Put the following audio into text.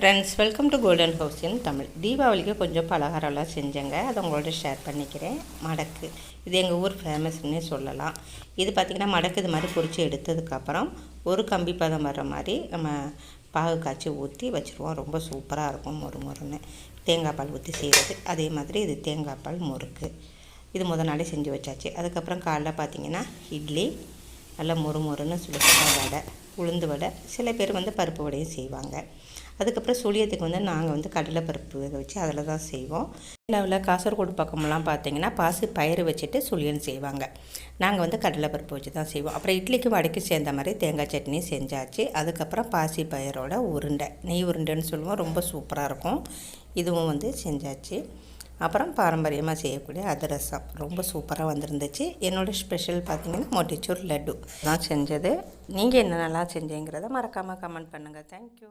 Friends welcome to golden house in Tamil தீபாவளிக்கு கொஞ்சம் பலகாரம்லாம் செஞ்சேங்க. அதை உங்களோட ஷேர் பண்ணிக்கிறேன். மடக்கு. இது எங்கள் ஊர் ஃபேமஸ்ன்னே சொல்லலாம். இது பார்த்திங்கன்னா மடக்கு இது மாதிரி பொரித்து எடுத்ததுக்கப்புறம் ஒரு கம்பி பதம் வர்ற மாதிரி நம்ம பாகு காய்ச்சி ஊற்றி வச்சுருவோம். ரொம்ப சூப்பராக இருக்கும். மொறு மொறுன்னு. தேங்காய் பால் ஊற்றி செய்கிறது அதே மாதிரி இது தேங்காய் பால் முறுக்கு. இது முத நாளே செஞ்சு வச்சாச்சு. அதுக்கப்புறம் காலைல பார்த்திங்கன்னா இட்லி. நல்லா மொறு மொறுன்னு சுட வடை. உளுந்து வடை சில பேர் வந்து பருப்பு வடையும் செய்வாங்க. அதுக்கப்புறம் சுழியத்துக்கு வந்து நாங்கள் வந்து கடலைப்பருப்பு வச்சு அதில் தான் செய்வோம். லெவலில் காசர்கோடு பக்கமெல்லாம் பார்த்தீங்கன்னா பாசி பயிறு வச்சுட்டு சுழியன் செய்வாங்க. நாங்கள் வந்து கடலைப்பருப்பு வச்சு தான் செய்வோம். அப்புறம் இட்லிக்கு வடைக்கு சேர்ந்த மாதிரி தேங்காய் சட்னி செஞ்சாச்சு. அதுக்கப்புறம் பாசி பயிரோட உருண்டை நெய் உருண்டைன்னு சொல்லுவோம். ரொம்ப சூப்பராக இருக்கும். இதுவும் வந்து செஞ்சாச்சு. அப்புறம் பாரம்பரியமாக செய்யக்கூடிய அதிரசம். ரொம்ப சூப்பராக வந்திருந்துச்சு. என்னோடய ஸ்பெஷல் பார்த்திங்கன்னா மொட்டிச்சூர் லட்டு. நான் செஞ்சது. நீங்கள் என்னென்னலாம் செஞ்சீங்கிறத மறக்காமல் கமெண்ட் பண்ணுங்கள் தேங்க்யூ